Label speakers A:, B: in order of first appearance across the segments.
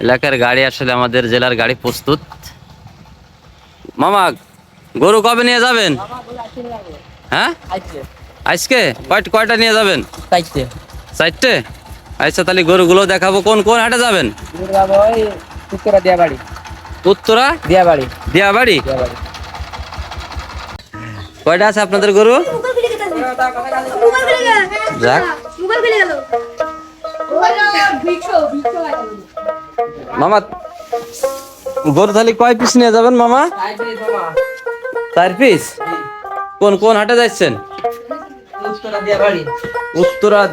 A: এলাকার গাড়ি আসলে আমাদের জেলার গাড়ি প্রস্তুত। মামা গরু কবে নিয়ে যাবেন? হ্যাঁ? আজকে? কয়টা কয়টা নিয়ে যাবেন? চারটে। আচ্ছা তাহলে গরুগুলো দেখাবো। কোন কোন হাটে যাবেন?
B: উত্তরা দিয়া বাড়ি
A: উত্তরা
B: দিয়া
A: দিয়াবাড়ি। কয়টা আছে আপনাদের গরু? যাক।
C: মোবাইল ফেলে গেল।
A: মামা গরু তাহলে কয় পিস নিয়ে যাবেন মামা? চার পিস কোন কোন হাটে যাচ্ছেন?
B: উত্তরা দিয়া বাড়ি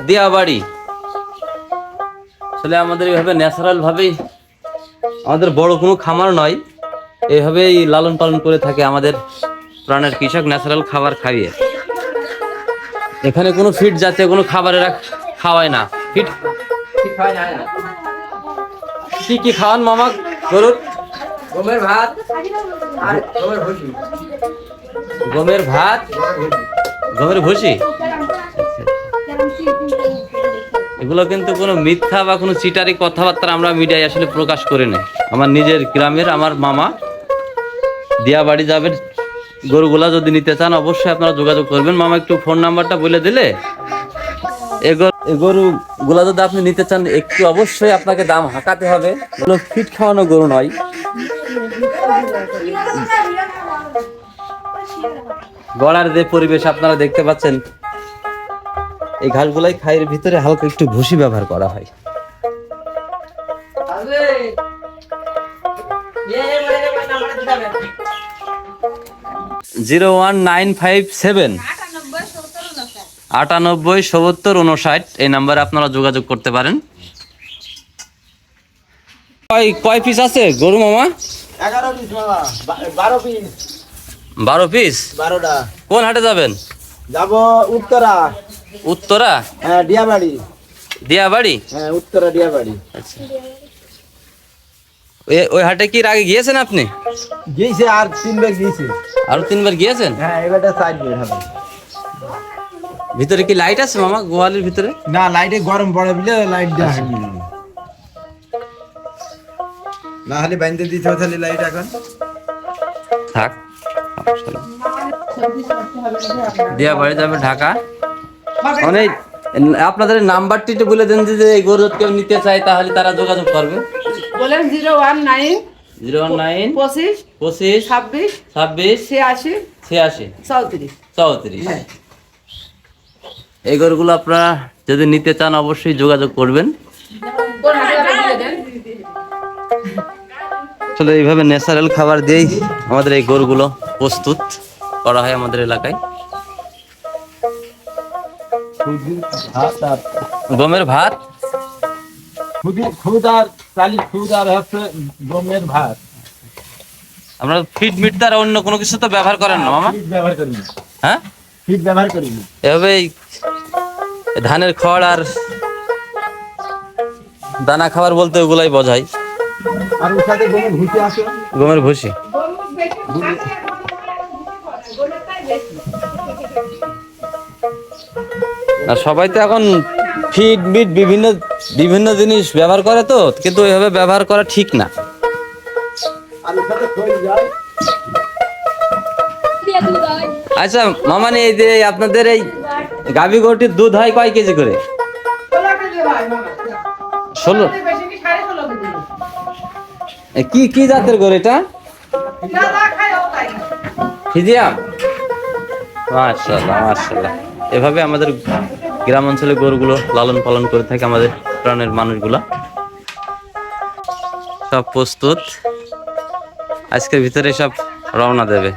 A: দিয়াবাড়ি। আসলে আমাদের এইভাবে ন্যাচারাল ভাবেই, আমাদের বড় কোনো খামার নয়। এইভাবেই লালন পালন করে থাকে আমাদের প্রাণের কৃষক ন্যাচারাল খাবার খাইয়ে। এখানে কোনো ফিট জাতীয় কোনো খাবার এরা খাওয়ায় না। ফিট
B: হয় না
A: কি কি খাওয়ান মামা? গরুর
B: গমের ভাত আর গমের ভুসি।
A: গমের ভাত? গমের ভুসি? এগুলো কিন্তু কোনো মিথ্যা বা কোনো চিটারি কথাবার্তা আমরা মিডিয়ায় আসলে প্রকাশ করি না আমার নিজের গ্রামের আমার মামা দিয়া বাড়ি যাবেন। গরুগুলা যদি নিতে চান অবশ্যই আপনারা যোগাযোগ করবেন। মামা একটু ফোন নাম্বারটা বলে দিলে এ গরু- গুলা যদি আপনি নিতে চান, একটু অবশ্যই আপনাকে দাম হাঁকাতে হবে। ফিট খাওয়ানো গরু নয়। গড়ার যে পরিবেশ আপনারা দেখতে পাচ্ছেন, এই ঘাসগুলাই খাইয়ের ভিতরে হালকা একটু ভুসি ব্যবহার করা হয়। Zero one nine five seven. আটানব্বই সত্তর উনষাট এই নাম্বারে আপনারা যোগাযোগ করতে পারেন। কয় কয় পিস আছে গরু মামা?
D: এগারো পিস মামা বারো পিস
A: বারো পিস
D: বারোটা।
A: কোন হাটে যাবেন?
D: যাব উত্তরা।
A: উত্তরা?
D: হ্যাঁ ডিয়াবাড়ি হ্যাঁ উত্তরা ডিয়াবাড়ি
A: আচ্ছা। ওই হাটে কি আগে গিয়েছেন আপনি?
D: গিয়েছে আর তিনবার গিয়েছে।
A: আরও তিনবার গিয়েছেন?
D: হ্যাঁ এবারটা সাইড হবে।
A: ভিতরে কি লাইট আছে মামা? গোয়ালের ভিতরে?
D: না লাইটে গরম পড়ে বলে লাইট দেওয়া হয়নি। না হলে বাইন্দে দিতে হবে তাহলে লাইট এখন।
A: থাক। দিয়া বাড়ি যাবে ঢাকা। অনেক আপনাদের নাম্বারটি একটু বলে দেন যে এই গরু কেউ নিতে চায় তাহলে তারা যোগাযোগ করবে।
E: বলেন zero one nine
A: zero one nine
E: পঁচিশ
A: পঁচিশ
E: ছাব্বিশ
A: ছাব্বিশ
E: ছিয়াশি
A: ছিয়াশি
E: চৌত্রিশ।
A: চৌত্রিশ। এই গরুগুলো আপনারা যদি নিতে চান অবশ্যই যোগাযোগ করবেন। আসলে এইভাবে ন্যাচারাল খাবার দিয়েই আমাদের এই গরুগুলো প্রস্তুত করা হয় আমাদের এলাকায়। গমের ভাত?
D: গমের ভাত
A: আমরা ফিট মিট দ্বারা অন্য কোনো কিছু তো ব্যবহার করেন না মামা?
D: ব্যবহার করি না।
A: হ্যাঁ?
D: ফিট ব্যবহার করি
A: এভাবে ধানের খড় আর দানা খাবার বলতে ওগুলাই বোঝায়।
D: আর গমের ভুসি আছে?
A: গমের ভুসি। আর সবাই তো এখন ফিড মিট বিভিন্ন বিভিন্ন জিনিস ব্যবহার করে তো কিন্তু ওইভাবে ব্যবহার করা ঠিক না।
D: আর ওর সাথে খই যায়?
A: আচ্ছা মামানি এই যে আপনাদের এই গাভী গরুটির দুধ হয় কয় কেজি করে?
E: ষোলো কি
A: কি জাতের গরু এটা? ফিজিয়াম এভাবে আমাদের গ্রাম অঞ্চলে গরুগুলো লালন পালন করে থাকে আমাদের প্রাণের মানুষগুলো। সব প্রস্তুত। আজকের ভিতরে সব রওনা দেবে।